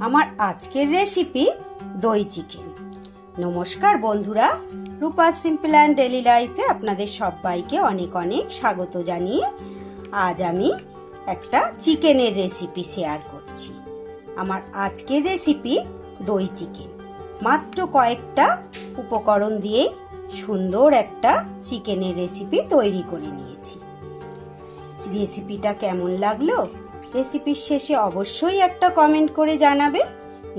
আমার আজকের রেসিপি দই চিকেন নমস্কার বন্ধুরা, রূপা সিম্পল অ্যান্ড ডেলি লাইফে আপনাদের সবাইকে অনেক অনেক স্বাগত জানিয়ে আজ আমি একটা চিকেনের রেসিপি শেয়ার করছি। আমার আজকের রেসিপি দই চিকেন মাত্র কয়েকটা উপকরণ দিয়ে সুন্দর একটা চিকেনের রেসিপি তৈরি করে নিয়েছি। রেসিপিটা কেমন লাগল? রেসিপির শেষে অবশ্যই একটা কমেন্ট করে জানাবেন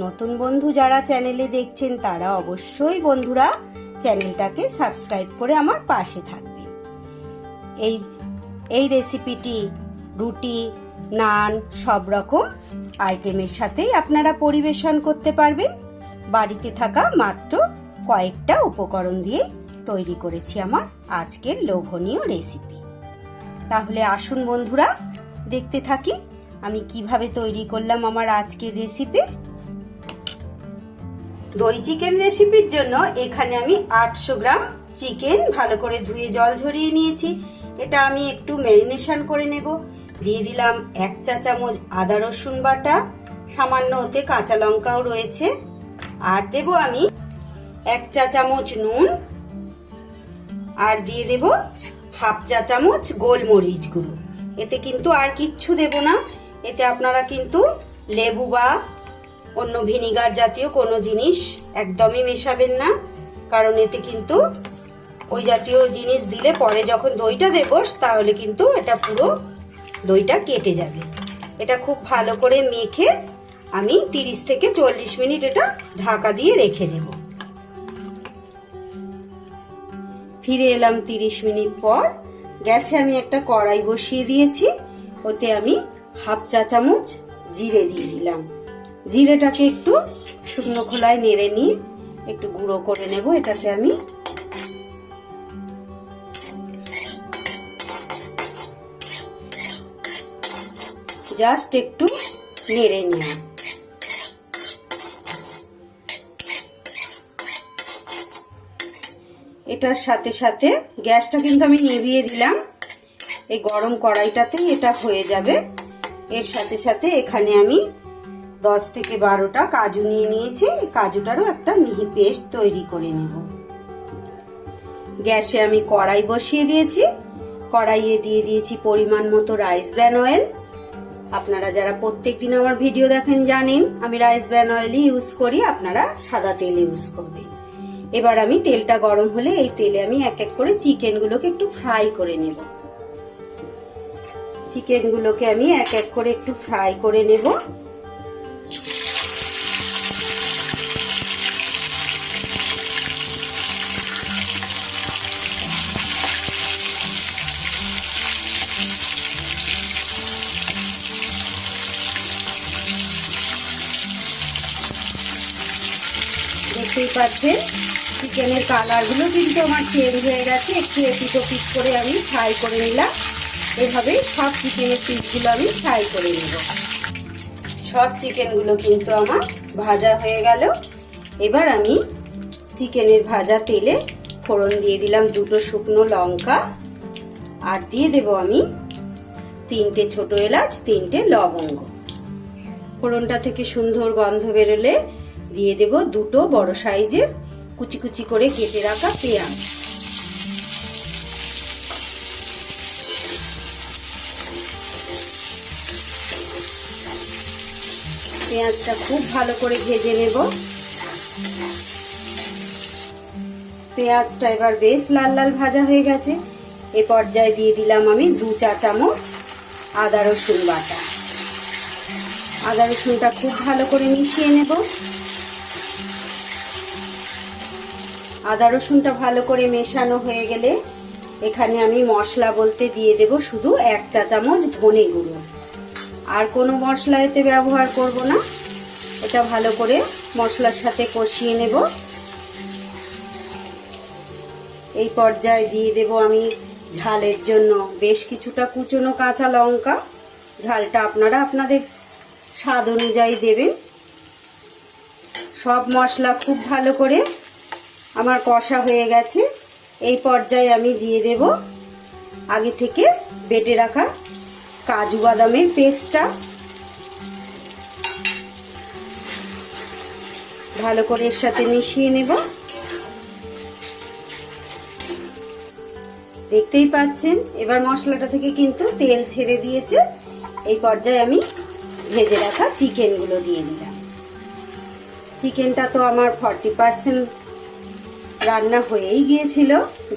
নতুন বন্ধু যারা চ্যানেলে দেখছেন, তারা অবশ্যই বন্ধুরা চ্যানেলটাকে সাবস্ক্রাইব করে আমার পাশে থাকবেন এই এই রেসিপিটি রুটি, নান, সব রকম আইটেমের সাথেই আপনারা পরিবেশন করতে পারবেন। বাড়িতে থাকা মাত্র কয়েকটা উপকরণ দিয়ে তৈরি করেছি আমার আজকের লোভনীয় রেসিপি তাহলে আসুন বন্ধুরা, দেখতে থাকি। আমি কীভাবে তৈরি করলাম আমার আজকের রেসিপি দই চিকেন রেসিপির জন্য এখানে আমি আটশো গ্রাম চিকেন ভালো করে ধুয়ে জল ঝরিয়ে নিয়েছি। এটা আমি একটু ম্যারিনেশন করে নেব। দিয়ে দিলাম এক চা চামচ আদা রসুন বাটা, সামান্য ওতে কাঁচা লঙ্কাও রয়েছে। আর দেব আমি এক চা চামচ নুন। আর দিয়ে দেব হাফ চা চামচ গোলমরিচ গুঁড়ো। এতে কিন্তু আর কিচ্ছু দেব না। এতে আপনারা কিন্তু লেবু বা অন্য ভিনিগার জাতীয় কোনো জিনিস একদমই মেশাবেন না, কারণ এতে কিন্তু ওই জাতীয় জিনিস দিলে পরে যখন দইটা দেব তাহলে কিন্তু এটা পুরো দইটা কেটে যাবে। এটা খুব ভালো করে মেখে আমি তিরিশ থেকে চল্লিশ মিনিট এটা ঢাকা দিয়ে রেখে দেব। ফিরে এলাম তিরিশ মিনিট পর। গ্যাসে আমি একটা কড়াই বসিয়ে দিয়েছি, ওতে আমি হাফ চা চামচ জিরে দিয়ে দিলাম। জিরেটাকে একটু শুকনো খোলায় নেড়ে নিয়ে একটু গুঁড়ো করে নেব। এটাতে আমি জাস্ট একটু নেড়ে নিলাম। এটার সাথে সাথে গ্যাসটা কিন্তু আমি নিভিয়ে দিলাম। এই গরম কড়াইটাতেই এটা হয়ে যাবে। এর সাথে সাথে এখানে আমি দশ থেকে বারোটা কাজু নিয়ে নিয়েছি। কাজুটারও একটা মিহি পেস্ট তৈরি করে নেব। গ্যাসে আমি কড়াই বসিয়ে দিয়েছি। কড়াইয়ে দিয়ে দিয়েছি পরিমাণ মতো রাইস ব্র্যান অয়েল। আপনারা যারা প্রত্যেক দিন আমার ভিডিও দেখেন জানেন, আমি রাইস ব্র্যান অয়েলই ইউজ করি, আপনারা সাদা তেল ইউজ করবেন। এবার আমি তেলটা গরম হলে এই তেলে আমি এক এক করে চিকেনগুলোকে একটু ফ্রাই করে নেব। চিকেনগুলোকে আমি এক এক করে একটু ফ্রাই করে নেব। দেখতেই পাচ্ছেন, চিকেনের কালারগুলো কিন্তু আমার চেঞ্জ হয়ে গেছে, একটু এপিট ওপিট করে আমি ফ্রাই করে নিলাম। এভাবে সব চিকেনের পিসগুলো আমি ফ্রাই করে নেব। সব চিকেনগুলো কিন্তু আমার ভাজা হয়ে গেল। এবার আমি চিকেনের ভাজা তেলে ফোড়ন দিয়ে দিলাম দুটো শুকনো লঙ্কা। আর দিয়ে দেব আমি তিনটে ছোট এলাচ, তিনটে লবঙ্গ। ফোড়নটা থেকে সুন্দর গন্ধ বেরোলে দিয়ে দেব দুটো বড় সাইজের কুচি কুচি করে কেটে রাখা পেঁয়াজ। পেঁয়াজটা খুব ভালো করে ভেজে নেব। পেঁয়াজটা এবার বেশ লাল লাল ভাজা হয়ে গেছে। এ পর্যায়ে দিয়ে দিলাম আমি দু চা চামচ আদা রসুন বাটা। আদা রসুনটা খুব ভালো করে মিশিয়ে নেব। আদা রসুনটা ভালো করে মেশানো হয়ে গেলে এখানে আমি মশলা বলতে দিয়ে দেব শুধু এক চা চামচ ধনে গুঁড়ো। আর কোনো মশলা এতে ব্যবহার করব না। এটা ভালো করে মশলার সাথে কষিয়ে নেব। এই পর্যায়ে দিয়ে দেব আমি ঝালের জন্য বেশ কিছুটা কুচনো কাঁচা লঙ্কা। ঝালটা আপনারা আপনাদের স্বাদ অনুযায়ী দেবেন। সব মশলা খুব ভালো করে আমার কষা হয়ে গেছে। এই পর্যায়ে আমি দিয়ে দেব আগে থেকে বেটে রাখা কাজু বাদামের পেস্টটা ভালো করে এর সাথে মিশিয়ে নেব। দেখতেই পাচ্ছেন, এবার মশলাটা থেকে কিন্তু তেল ছেড়ে দিয়েছে। এই পর্যায়ে আমি ভেজে রাখা চিকেনগুলো দিয়ে দিলাম। চিকেনটা তো আমার ফর্টি রান্না হয়েই গিয়েছিল।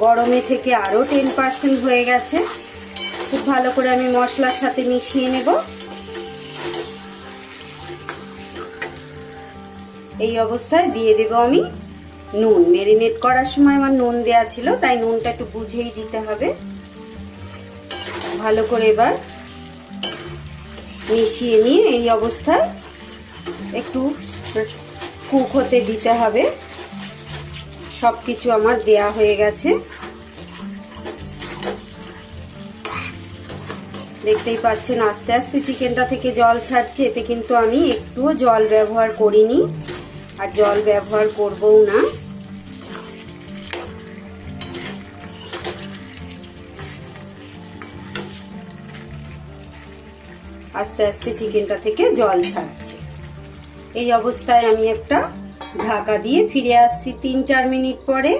গরমে থেকে আরও টেন পার্সেন্ট হয়ে গেছে। খুব ভালো করে আমি মশলার সাথে মিশিয়ে নেব। এই অবস্থায় দিয়ে দেব আমি নুন। মেরিনেট করার সময় আমার নুন দেওয়া ছিল, তাই নুনটা একটু বুঝেই দিতে হবে। ভালো করে এবার মিশিয়ে নিয়ে এই অবস্থায় একটু কুক হতে দিতে হবে। সব কিছু আমার দেয়া হয়ে গেছে। দেখতেই পাচ্ছেন, আস্তে আস্তে চিকেনটা থেকে জল ছাড়ছে। এতে কিন্তু আমি একটুও জল ব্যবহার করিনি, আর জল ব্যবহার করবও না। আস্তে আস্তে চিকেনটা থেকে জল ছাড়ছে। এই অবস্থায় আমি একটা ঢাকা দিয়ে ফিরে আসছি তিন চার মিনিট পরে।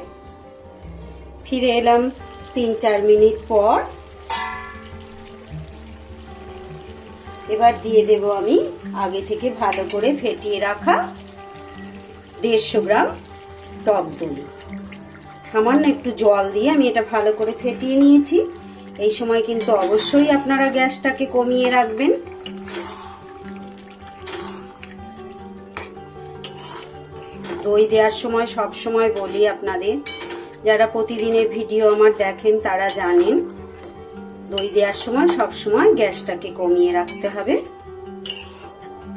ফিরে এলাম তিন চার মিনিট পর। এবার দিয়ে দেব আমি আগে থেকে ভালো করে ফেটিয়ে রাখা দেড়শো গ্রাম টক দই। সামান্য একটু জল দিয়ে আমি এটা ভালো করে ফেটিয়ে নিয়েছি। এই সময় কিন্তু অবশ্যই আপনারা গ্যাসটাকে কমিয়ে রাখবেন। দই দেওয়ার সময় সব সময় বলি আপনাদের, যারা প্রতিদিনের ভিডিও আমার দেখেন তারা জানেন দই দেওয়ার সময় সব সময় গ্যাসটাকে কমিয়ে রাখতে হবে।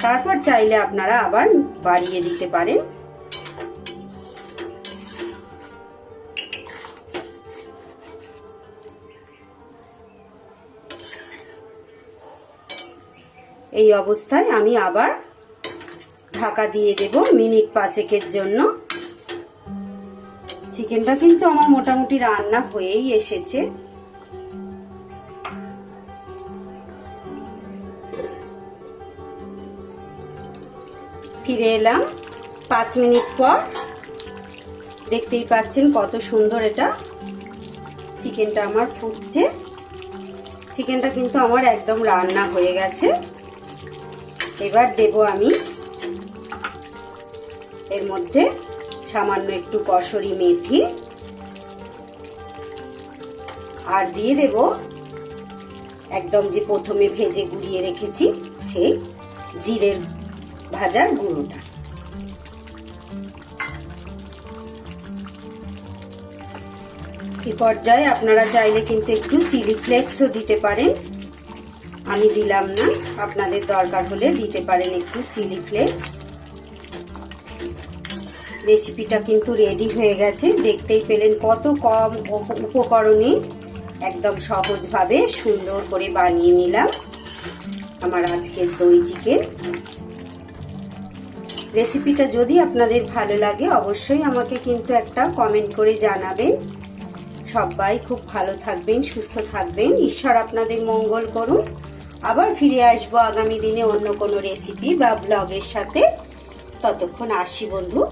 তারপর চাইলে আপনারা আবার বাড়িয়ে দিতে পারেন। এই অবস্থায় আমি আবার ঢাকা দিয়ে দেব মিনিট পাঁচেকের জন্য। চিকেনটা কিন্তু আমার মোটামুটি রান্না হয়েই এসেছে। ফিরে এলাম। পাঁচ মিনিট পর দেখতেই পাচ্ছেন কত সুন্দর এটা। চিকেনটা আমার ফুটছে। চিকেনটা কিন্তু আমার একদম রান্না হয়ে গেছে। এবার দেব আমি এর মধ্যে সামান্য একটু কসরি মেথি। আর দিয়ে দেব একদম যে প্রথমে ভেজে গুড়িয়ে রেখেছি, সেই জিরের ভাজার গুঁড়োটা। এই পর্যায়ে আপনারা চাইলে কিন্তু একটু চিলি ফ্লেক্সও দিতে পারেন। আমি দিলাম না, আপনাদের দরকার হলে দিতে পারেন একটু চিলি ফ্লেক্স। রেসিপিটা কিন্তু রেডি হয়ে গেছে, দেখতেই পেলেন কত কম উপকরণে একদম সহজভাবে সুন্দর করে বানিয়ে নিলাম। আমার আজকের দই চিকেন। রেসিপিটা যদি আপনাদের ভালো লাগে, অবশ্যই আমাকে কিন্তু একটা কমেন্ট করে জানাবেন। সবাই খুব ভালো থাকবেন, সুস্থ থাকবেন। ঈশ্বর আপনাদের মঙ্গল করুন। আবার ফিরে আসব আগামী দিনে অন্য কোনো রেসিপি বা ব্লগের সাথে। ততক্ষণ আসি বন্ধু।